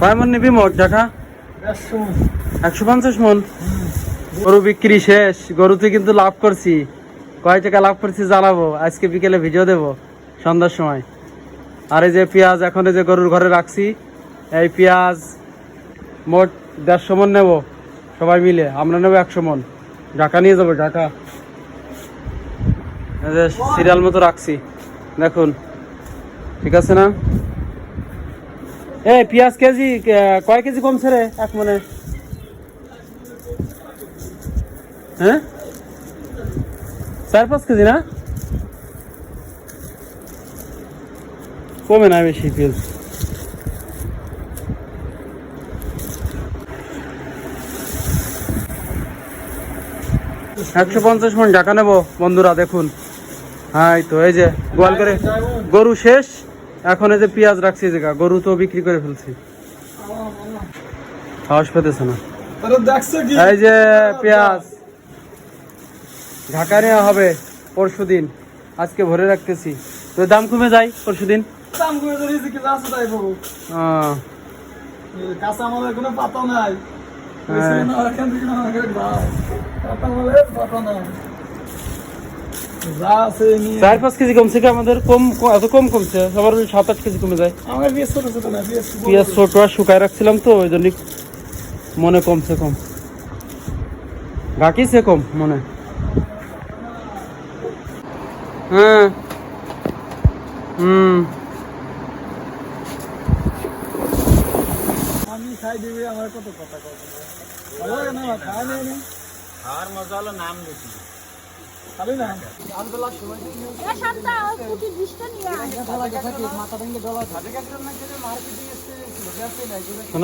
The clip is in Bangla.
কয় মন নিবি মোট দেখা? একশো পঞ্চাশ মন? গরু বিক্রি শেষ। গরুতে কিন্তু লাভ করছি। কয় টাকা লাভ করছি জানাব। আজকে বিকেলে ভিডিও দেবো সন্ধ্যার সময়। আর এই যে পেঁয়াজ এখন এই যে গরুর ঘরে রাখছি। এই পেঁয়াজ মোট দেড়শো মন নেব। সবাই মিলে। আমরা নেব একশো মন। ঢাকা নিয়ে যাব ঢাকা। সিরিয়াল মতো রাখছি। দেখুন। ঠিক আছে না? এ পেঁয়াজ কেজি কয় কেজি কমছে রে এক মনে? হ্যাঁ? চার, পাঁচ কেজি না? কমে না বেশি পেঁয়াজ। একশো পঞ্চাশ মন ঢাকা নেব। বন্ধুরা, দেখুন। হ্যাঁ তো, এই যে, গোয়াল করে। গরু শেষ। এখন এই যে পেঁয়াজ রাখছি জায়গা গরু তো বিক্রি করে ফেলছি। সাহস পেতেছে না। এই যে পেঁয়াজ ঢাকা নেওয়া হবে পরশু দিন আজকে ভরে রাখতেছি। তো দাম কমে যায় পরশু দিন দাম তাই বাবু কাঁচা কোনো পাতা নাই। হ্যাঁ। পাতা নাই। চার পাঁচ কেজি কমছে কি আমাদের? কম এত কম কমছে। সবার সাত আট কেজি কমে যায়। আমার বিয়ে ছোট ছোট না পেঁয়াজ ছোট। আর শুকায় রাখছিলাম তো ওই জন্য মনে কমছে কম। সে কম মনে। হ্যাঁ। হুম। আমি খাই দিবি আমার কত কথা কথা ভালো না খাই নেই আর মজা হলো নাম বেশি মাথা ভেঙে থাকে মার্কেটে